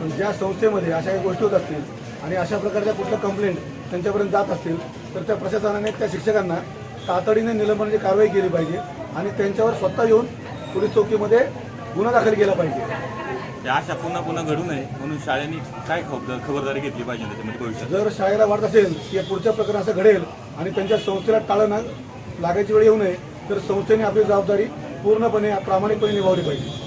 पण ज्या संस्थेमध्ये अशा काही गोष्टी होत असतील आणि अशा प्रकारच्या कुठल्या कंप्लेंट त्यांच्यापर्यंत जात असतील तर त्या प्रशासनाने त्या शिक्षकांना तातडीने निलंबनाची कारवाई केली पाहिजे आणि त्यांच्यावर स्वतः येऊन पोलीस चौकीमध्ये गुन्हा दाखल केला पाहिजे. अशा पुन्हा पुन्हा घडू नये म्हणून शाळेने काय खबर खबरदारी घेतली पाहिजे त्याच्यामध्ये भविष्यात? जर शाळेला वाटत असेल की या पुढच्या प्रकरण असं घडेल आणि त्यांच्या संस्थेला टाळं ना लागायची वेळ येऊ नये तर संस्थेने आपली जबाबदारी पूर्णपणे प्रामाणिकपणे निभावली पाहिजे.